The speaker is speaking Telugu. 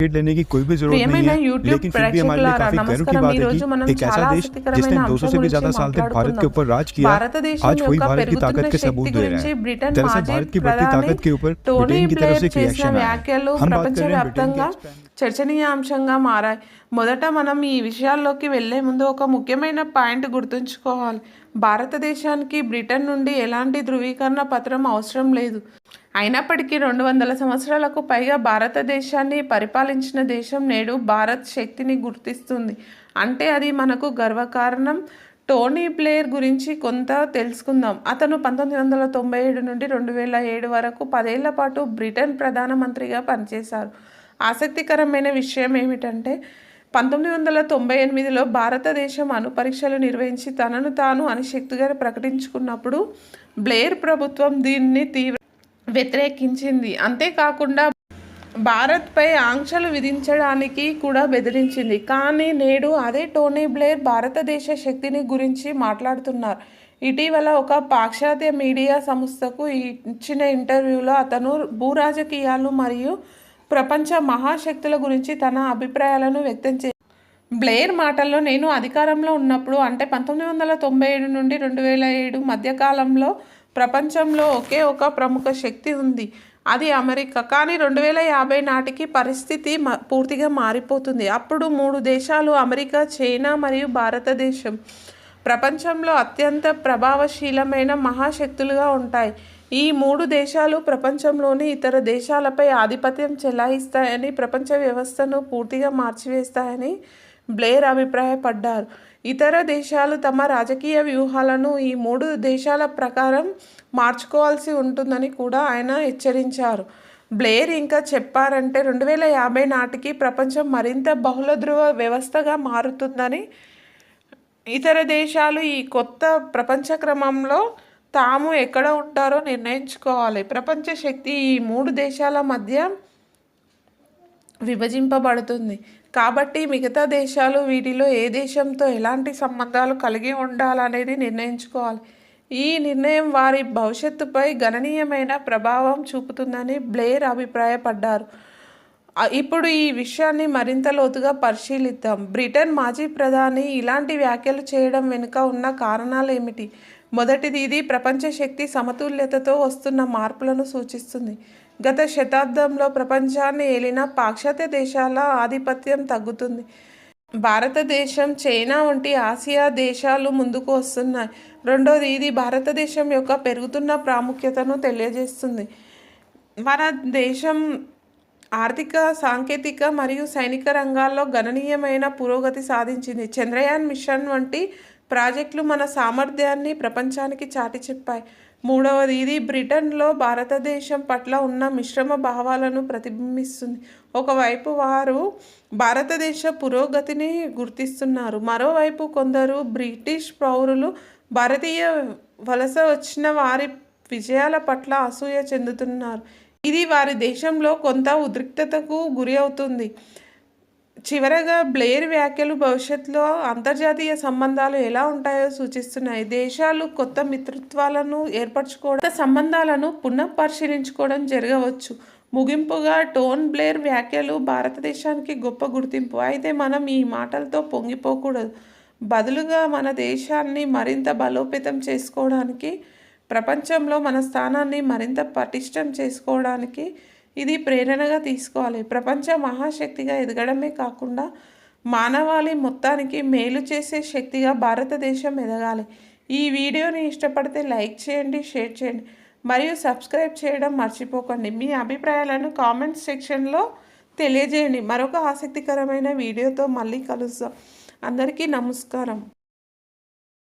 टिकट लेने की कोई भी जरूरत नहीं ప్రియమైన है యూట్యూబ్ लेकिन फिर भी हमारे लिए ప్రేక్షకులారా काफी गर्व की నమస్కారం बात ఈ है రోజు మనం कि एक ऐसा చాలా देश ఆసక్తికరమైన जिसने 200 అంశం से भी గురించి ज्यादा साल तक भारत के ऊपर राज किया భారతదేశం आज वही యొక్క भारत की ताकत పెరుగుతున్న के सबूत శక్తి दे रहा గురించి है బ్రిటన్ दरअसल మాజీ भारत की बढ़ती ప్రధాని ताकत के ऊपर టోనీ ब्रिटेन की तरफ బ్లేర్ से एक చేసిన रिएक्शन आया వ్యాఖ్యలు हम बात कर रहे हैं ब्रिटेन ప్రపంచవ్యాప్తంగా के చర్చనీయాంశంగా మారాయి మొదట మనం ఈ విషయాల్లోకి వెళ్లే ముందు ఒక ముఖ్యమైన పాయింట్ గుర్తుంచుకోవాలి భారతదేశానికి బ్రిటన్ నుండి ఎలాంటి ధృవీకరణ పత్రం అవసరం లేదు అయినప్పటికీ రెండు వందల సంవత్సరాలకు పైగా భారతదేశాన్ని పరిపాలించిన దేశం నేడు భారత్ శక్తిని గుర్తిస్తుంది. అంటే అది మనకు గర్వకారణం. టోనీ బ్లేయర్ గురించి కొంత తెలుసుకుందాం. అతను పంతొమ్మిది వందల తొంభై ఏడు నుండి రెండు వేల ఏడు వరకు పదేళ్ళ పాటు బ్రిటన్ ప్రధానమంత్రిగా పనిచేశారు. ఆసక్తికరమైన విషయం ఏమిటంటే పంతొమ్మిది వందల తొంభై ఎనిమిదిలో భారతదేశం అణు పరీక్షలు నిర్వహించి తనను తాను అణుశక్తిగా ప్రకటించుకున్నప్పుడు బ్లేయర్ ప్రభుత్వం దీన్ని తీవ్ర వ్యతిరేకించింది. అంతేకాకుండా భారత్పై ఆంక్షలు విధించడానికి కూడా బెదిరించింది. కానీ నేడు అదే టోనీ బ్లేర్ భారతదేశ శక్తిని గురించి మాట్లాడుతున్నారు. ఇటీవల ఒక పాశ్చాత్య మీడియా సంస్థకు ఇచ్చిన ఇంటర్వ్యూలో అతను భూరాజకీయాలు మరియు ప్రపంచ మహాశక్తుల గురించి తన అభిప్రాయాలను వ్యక్తం చే బ్లేయర్ మాటల్లో నేను అధికారంలో ఉన్నప్పుడు అంటే పంతొమ్మిది వందల తొంభై ఏడు నుండి రెండు వేల ఏడు మధ్యకాలంలో ప్రపంచంలో ఒకే ఒక ప్రముఖ శక్తి ఉంది. అది అమెరికా. కానీ రెండు వేల యాభై నాటికి పరిస్థితి మ పూర్తిగా మారిపోతుంది. అప్పుడు మూడు దేశాలు అమెరికా చైనా మరియు భారతదేశం. ప్రపంచంలో అత్యంత ప్రభావశీలమైన మహాశక్తులుగా ఉంటాయి. ఈ మూడు దేశాలు ప్రపంచంలోని ఇతర దేశాలపై ఆధిపత్యం చెలాయిస్తాయని ప్రపంచ వ్యవస్థను పూర్తిగా మార్చివేస్తాయని బ్లేర్ అభిప్రాయపడ్డారు. ఇతర దేశాలు తమ రాజకీయ వ్యూహాలను ఈ మూడు దేశాల ప్రకారం మార్చుకోవాల్సి ఉంటుందని కూడా ఆయన హెచ్చరించారు. బ్లేర్ ఇంకా చెప్పారంటే రెండు వేల యాభై నాటికి ప్రపంచం మరింత బహుళ ధృవ వ్యవస్థగా మారుతుందని ఇతర దేశాలు ఈ కొత్త ప్రపంచ క్రమంలో తాము ఎక్కడ ఉంటారో నిర్ణయించుకోవాలి. ప్రపంచ శక్తి ఈ మూడు దేశాల మధ్య విభజింపబడుతుంది. కాబట్టి మిగతా దేశాలు వీటిలో ఏ దేశంతో ఎలాంటి సంబంధాలు కలిగి ఉండాలనేది నిర్ణయించుకోవాలి. ఈ నిర్ణయం వారి భవిష్యత్తుపై గణనీయమైన ప్రభావం చూపుతుందని బ్లేర్ అభిప్రాయపడ్డారు. ఇప్పుడు ఈ విషయాన్ని మరింత లోతుగా పరిశీలిద్దాం. బ్రిటన్ మాజీ ప్రధాని ఇలాంటి వ్యాఖ్యలు చేయడం వెనుక ఉన్న కారణాలు ఏమిటి మొదటిది ఇది ప్రపంచ శక్తి సమతుల్యతతో వస్తున్న మార్పులను సూచిస్తుంది. గత శతాబ్దంలో ప్రపంచాన్ని ఏలిన పాశ్చాత్య దేశాల ఆధిపత్యం తగ్గుతుంది. భారతదేశం చైనా వంటి ఆసియా దేశాలు ముందుకు వస్తున్నాయి. రెండోది ఇది భారతదేశం యొక్క పెరుగుతున్న ప్రాముఖ్యతను తెలియజేస్తుంది. మన దేశం ఆర్థిక సాంకేతిక మరియు సైనిక రంగాల్లో గణనీయమైన పురోగతి సాధించింది. చంద్రయాన్ మిషన్ వంటి ప్రాజెక్టులు మన సామర్థ్యాన్ని ప్రపంచానికి చాటి చెప్పాయి. మూడవది ఇది బ్రిటన్లో భారతదేశం పట్ల ఉన్న మిశ్రమ భావాలను ప్రతిబింబిస్తుంది. ఒకవైపు వారు భారతదేశ పురోగతిని గుర్తిస్తున్నారు. మరోవైపు కొందరు బ్రిటిష్ పౌరులు భారతీయ వలస వచ్చిన వారి విజయాల పట్ల అసూయ చెందుతున్నారు. ఇది వారి దేశంలో కొంత ఉద్రిక్తతకు గురి అవుతుంది. చివరగా బ్లేయర్ వ్యాఖ్యలు భవిష్యత్తులో అంతర్జాతీయ సంబంధాలు ఎలా ఉంటాయో సూచిస్తున్నాయి. దేశాలు కొత్త మిత్రత్వాలను ఏర్పరచుకోవడం సంబంధాలను సంబంధాలను పునఃపరిశీలించుకోవడం జరగవచ్చు. ముగింపుగా టోన్ బ్లేర్ వ్యాఖ్యలు భారతదేశానికి గొప్ప గుర్తింపు. అయితే మనం ఈ మాటలతో పొంగిపోకూడదు. బదులుగా మన దేశాన్ని మరింత బలోపేతం చేసుకోవడానికి ప్రపంచంలో మన స్థానాన్ని మరింత పటిష్టం చేసుకోవడానికి ఇది ప్రేరణగా తీసుకోవాలి. ప్రపంచ మహాశక్తిగా ఎదగడమే కాకుండా మానవాళి మొత్తానికి మేలు చేసే శక్తిగా భారతదేశం ఎదగాలి. ఈ వీడియోని ఇష్టపడితే లైక్ చేయండి షేర్ చేయండి మరియు సబ్స్క్రైబ్ చేయడం మర్చిపోకండి. మీ అభిప్రాయాలను కామెంట్ సెక్షన్లో తెలియజేయండి. మరొక ఆసక్తికరమైన వీడియోతో మళ్ళీ కలుస్తాం అందరికీ నమస్కారం.